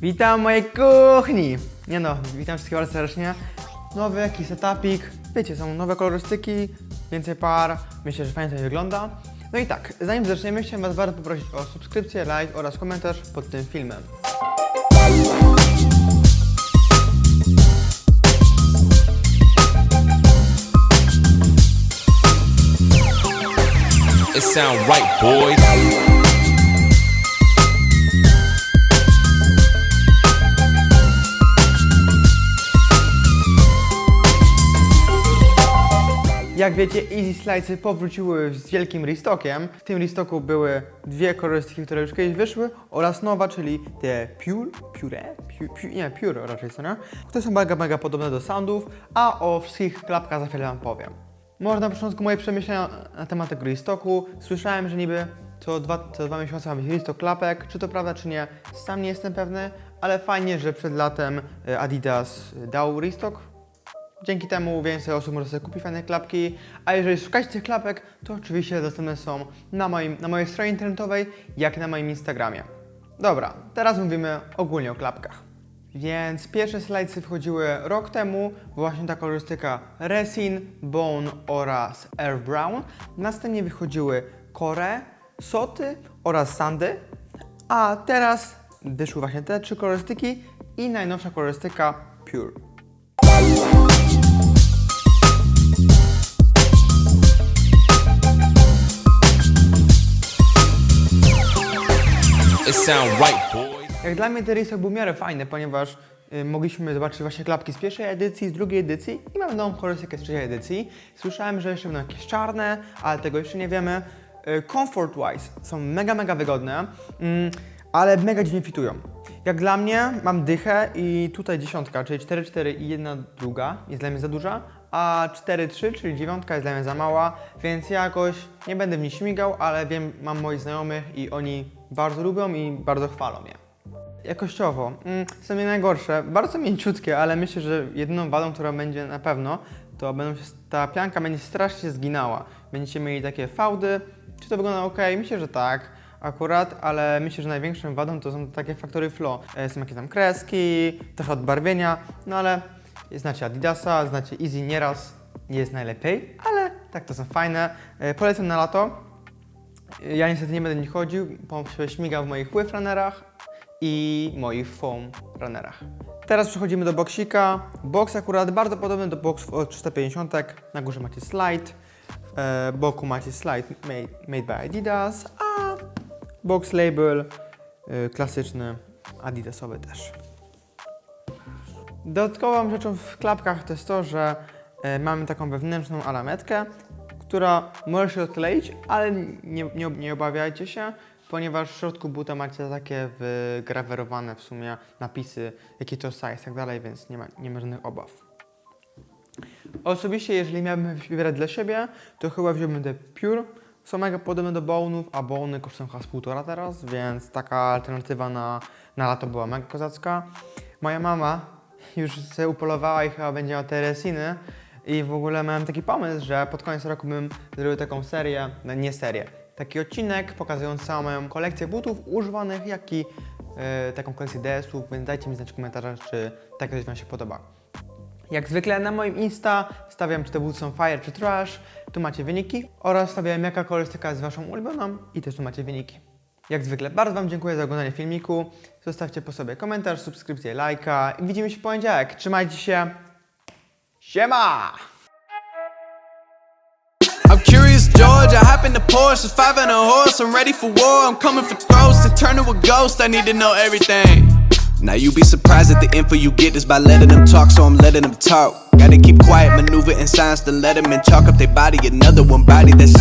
Witam mojej kuchni! Nie no, witam wszystkich bardzo serdecznie. Nowy jakiś setupik. Wiecie, są nowe kolorystyki, więcej par. Myślę, że fajnie to wygląda. No i tak, zanim zaczniemy, chciałem Was bardzo poprosić o subskrypcję, like oraz komentarz pod tym filmem. It sound right, boys. Jak wiecie, Easy Slice'y powróciły z wielkim restockiem. W tym restocku były dwie kolorystyki, które już kiedyś wyszły oraz nowa, czyli te Pure, Pure, Pure, Pure nie, Pure raczej co nie? Które są mega, mega podobne do soundów, a o wszystkich klapkach za chwilę Wam powiem. Może na początku moje przemyślenia na temat tego restocku. Słyszałem, że niby co dwa, co dwa miesiące ma być restock klapek. Czy to prawda, czy nie? Sam nie jestem pewny, ale fajnie, że przed latem e, Adidas dał restock. Dzięki temu więcej osób może sobie kupić fajne klapki, a jeżeli szukacie tych klapek, to oczywiście dostępne są na, moim, na mojej stronie internetowej, jak i na moim Instagramie. Dobra, teraz mówimy ogólnie o klapkach. Więc pierwsze slajdsy wchodziły rok temu, właśnie ta kolorystyka Resin, Bone oraz Air Brown. Następnie wychodziły Core, Soty oraz Sandy, a teraz wyszły właśnie te trzy kolorystyki i najnowsza kolorystyka Pure. Jak dla mnie ten restock był miarę fajny, ponieważ y, mogliśmy zobaczyć właśnie klapki z pierwszej edycji, z drugiej edycji i mamy nową kolorystykę z trzeciej edycji. Słyszałem, że jeszcze będą jakieś czarne, ale tego jeszcze nie wiemy. Y, comfort wise są mega, mega wygodne, mm, ale mega dziwnie fitują. Jak dla mnie mam dychę i tutaj dziesiątka, czyli 4-4 i jedna druga jest dla mnie za duża, a 4-3, czyli dziewiątka jest dla mnie za mała, więc ja jakoś nie będę w nich śmigał, ale wiem, mam moich znajomych i oni bardzo lubią i bardzo chwalą je. Jakościowo, mm, są nie najgorsze, bardzo mięciutkie, ale myślę, że jedyną wadą, która będzie na pewno, to będą się, ta pianka będzie strasznie zginała. Będziecie mieli takie fałdy. Czy to wygląda ok? Myślę, że tak, akurat, ale myślę, że największą wadą to są takie faktory flow. E, Są jakieś tam kreski, trochę odbarwienia, no ale znacie Adidasa, znacie Easy nieraz, nie jest najlepiej, ale tak to są fajne. E, Polecam na lato. Ja niestety nie będę nich chodził, bo się śmigał w moich pływ runnerach i moich foam runnerach. Teraz przechodzimy do boksika. Boks akurat bardzo podobny do boksów od 350. Na górze macie slide, e, boku macie slide made, made by Adidas, a box label e, klasyczny Adidasowy też. Dodatkową rzeczą w klapkach to jest to, że e, mamy taką wewnętrzną alametkę, która może się odkleić, ale nie, nie, nie obawiajcie się, ponieważ w środku buta macie takie wygrawerowane w sumie napisy, jaki to size i tak dalej, więc nie ma, nie ma żadnych obaw. Osobiście, jeżeli miałbym wybierać dla siebie, to chyba wziąłbym te Pure. Są mega podobne do Bone'ów, a Bone'y kosztują chyba z półtora teraz, więc taka alternatywa na, na lato była mega kozacka. Moja mama już sobie upolowała i chyba będzie miała te resiny i w ogóle miałem taki pomysł, że pod koniec roku bym zrobił taką serię, no nie serię, taki odcinek pokazując całą moją kolekcję butów używanych, jak i e, taką kolekcję DS-ów, więc dajcie mi znać w komentarzach, czy takie coś Wam się podoba. Jak zwykle na moim Insta stawiam, czy te buty są fire, czy trash. Tu macie wyniki oraz stawiam, jaka kolorystyka jest Waszą ulubioną i też tu macie wyniki. Jak zwykle bardzo Wam dziękuję za oglądanie filmiku. Zostawcie po sobie komentarz, subskrypcję, lajka i widzimy się w poniedziałek. Trzymajcie się. I'm curious, George. I hop in the Porsche, five and a horse. I'm ready for war. I'm coming for throats to turn to a ghost. I need to know everything. Now you be surprised at the info you get is by letting them talk, so I'm letting them talk. Gotta keep quiet, maneuver in silence, then let them in up their body. Another one body that's